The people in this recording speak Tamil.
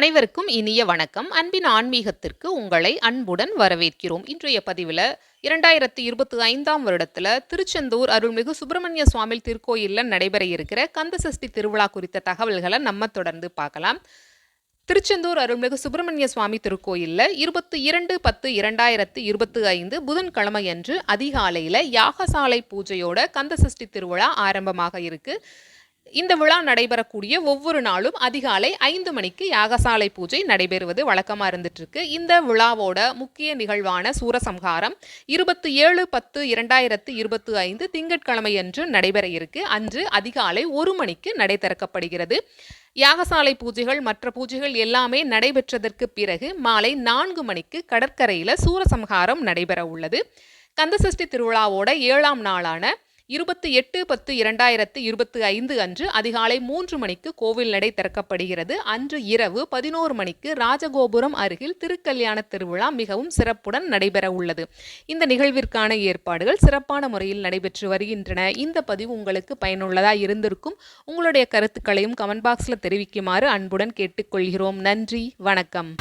அனைவருக்கும் இனிய வணக்கம். அன்பின் ஆன்மீகத்திற்கு உங்களை அன்புடன் வரவேற்கிறோம். இன்றைய பதிவில் இரண்டாயிரத்தி இருபத்தி ஐந்தாம் வருடத்தில் திருச்செந்தூர் அருள்மிகு சுப்பிரமணிய சுவாமி திருக்கோயிலில் நடைபெற இருக்கிற கந்தசஷ்டி திருவிழா குறித்த தகவல்களை நம்ம தொடர்ந்து பார்க்கலாம். திருச்செந்தூர் அருள்மிகு சுப்பிரமணிய சுவாமி திருக்கோயிலில் இருபத்தி இரண்டு பத்து இரண்டாயிரத்து இருபத்தி ஐந்து புதன்கிழமையன்று அதிகாலையில் யாகசாலை பூஜையோட கந்தசஷ்டி திருவிழா ஆரம்பமாக இருக்கு. இந்த விழா நடைபெறக்கூடிய ஒவ்வொரு நாளும் அதிகாலை ஐந்து மணிக்கு யாகசாலை பூஜை நடைபெறுவது வழக்கமாக இருந்துட்டு இருக்கு இந்த விழாவோட முக்கிய நிகழ்வான சூரசம்ஹாரம் இருபத்தி ஏழு பத்து இரண்டாயிரத்து இருபத்தி ஐந்து திங்கட்கிழமையன்று நடைபெற இருக்கு. அன்று அதிகாலை ஒரு மணிக்கு நடை திறக்கப்படுகிறது யாகசாலை பூஜைகள் மற்ற பூஜைகள் எல்லாமே நடைபெற்றதற்கு பிறகு மாலை நான்கு மணிக்கு கடற்கரையில் சூரசம்ஹாரம் நடைபெற உள்ளது. கந்தசஷ்டி திருவிழாவோட ஏழாம் நாளான இருபத்தி எட்டு பத்து இரண்டாயிரத்து இருபத்தி ஐந்து அன்று அதிகாலை மூன்று மணிக்கு கோவில் நடை திறக்கப்படுகிறது. அன்று இரவு பதினோரு மணிக்கு ராஜகோபுரம் அருகில் திருக்கல்யாண திருவிழா மிகவும் சிறப்புடன் நடைபெற உள்ளது. இந்த நிகழ்விற்கான ஏற்பாடுகள் சிறப்பான முறையில் நடைபெற்று வருகின்றன. இந்த பதிவு உங்களுக்கு பயனுள்ளதாக இருந்திருக்கும். உங்களுடைய கருத்துக்களையும் கமெண்ட் பாக்ஸில் தெரிவிக்குமாறு அன்புடன் கேட்டுக்கொள்கிறோம். நன்றி வணக்கம்.